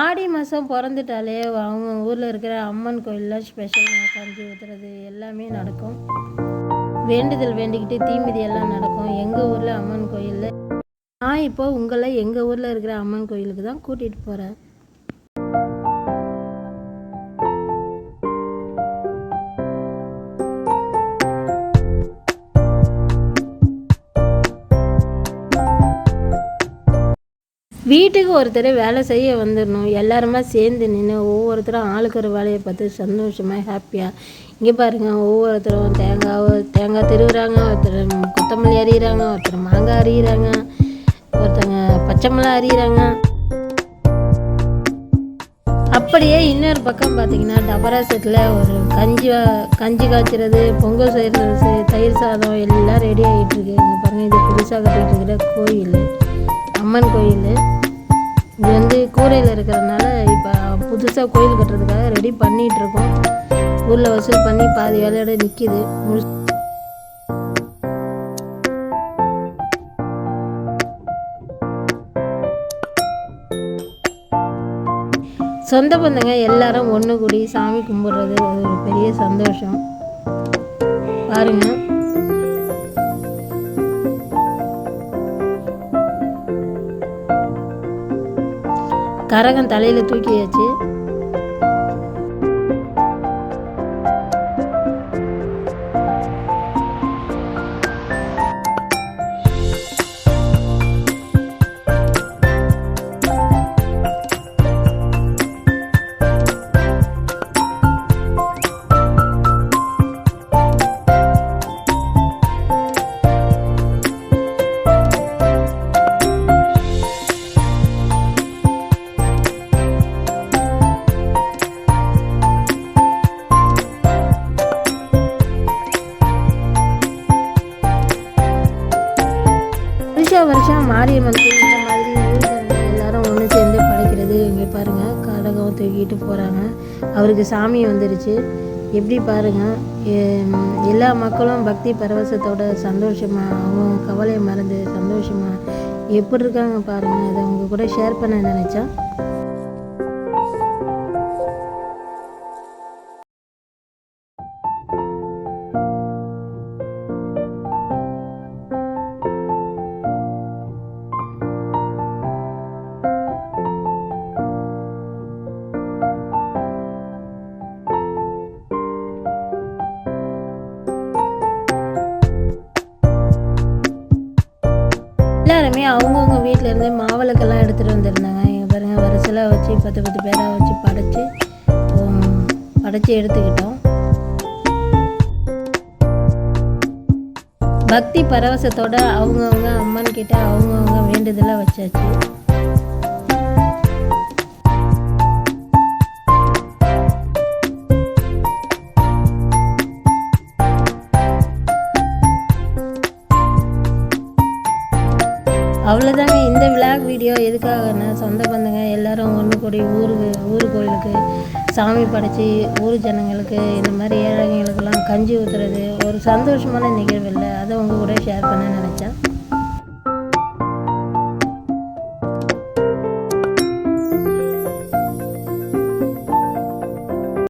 ஆடி மாதம் பிறந்துட்டாலே அவங்க ஊரில் இருக்கிற அம்மன் கோயிலில் ஸ்பெஷல் கஞ்சி ஊற்றுறது எல்லாமே நடக்கும். வேண்டுதல் வேண்டிக்கிட்டு தீமிதி எல்லாம் நடக்கும். எங்கள் ஊரில் அம்மன் கோயிலில். நான் இப்போ உங்களை எங்கள் ஊரில் இருக்கிற அம்மன் கோயிலுக்கு தான் கூட்டிகிட்டு போகிறேன் வீட்டுக்கு ஒருத்தர் வேலை செய்ய வந்துடணும். எல்லாருமா சேர்ந்து நின்று ஒவ்வொருத்தரும் ஆளுக்கு ஒரு வேலையை பார்த்து சந்தோஷமாக ஹாப்பியாக இங்கே பாருங்கள் ஒவ்வொருத்தரும் தேங்காய் தேங்காய் திருவுறாங்க ஒருத்தர் கொத்தமல்லி அறிகிறாங்க ஒருத்தர் மாங்காய் அறிகிறாங்க ஒருத்தங்க பச்சை மிளகா அறிகிறாங்க அப்படியே இன்னொரு பக்கம் பார்த்தீங்கன்னா டபரா செட்டில் ஒரு கஞ்சி கஞ்சி காய்ச்சறது பொங்கல் செய்கிறது தயிர் சாதம் எல்லாம் ரெடி ஆகிட்டு இருக்கு. இங்கே பாருங்கள் இது புதுசாக கட்டிகிட்டு இருக்கிற கோயில் அம்மன் கோயில். கூரையில் இருக்கிறதுனால இப்போ புதுசாக கோயில் கட்டுறதுக்காக ரெடி பண்ணிகிட்டு இருக்கோம் ஊரில் வசூல் பண்ணி பாதி வேலையோட நிற்கிது முழு சொந்த பந்தங்க எல்லாரும் ஒன்று கூடி சாமி கும்பிட்றது அது ஒரு பெரிய சந்தோஷம். பாருங்கள் கரகம் தலையில் தூக்கியாச்சு. மாரியம்மன் வருஷம் இந்த மாதிரி எல்லாரும் ஒன்று சேர்ந்து படைக்கிறது. இங்கே பாருங்க கடகம் தூக்கிட்டு போகிறாங்க அவருக்கு சாமி வந்துருச்சு. எப்படி பாருங்க எல்லா மக்களும் பக்தி பரவசத்தோட சந்தோஷமாக அவங்க கவலையை மறந்து சந்தோஷமாக எப்படி இருக்காங்க பாருங்கள் அதை உங்க கூட ஷேர் பண்ண நினச்சா அவங்கவுங்க வீட்டில் இருந்து மாவிளக்கெல்லாம் எடுத்துகிட்டு வந்திருந்தாங்க. இங்கே பாருங்க வரிசலாக வச்சு பத்து பத்து பேராக வச்சு படைச்சி படைச்சி எடுத்துக்கிட்டோம். பக்தி பரவசத்தோடு அவங்கவுங்க அம்மன் கிட்ட அவங்கவுங்க வேண்டுதலாக வச்சாச்சு. அவ்வளோதாங்க இந்த விளாக் வீடியோ எதுக்காகன்னா சொந்த பந்தங்க எல்லோரும் ஒன்று கூடி ஊருக்கு ஊர் கோயிலுக்கு சாமி படைச்சி ஊர் ஜனங்களுக்கு இந்த மாதிரி ஏழைங்களுக்கெல்லாம் கஞ்சி ஊற்றுறது ஒரு சந்தோஷமான நிகழ்வு இல்லை. அதை உங்கள் கூட ஷேர் பண்ண நினச்சேன்.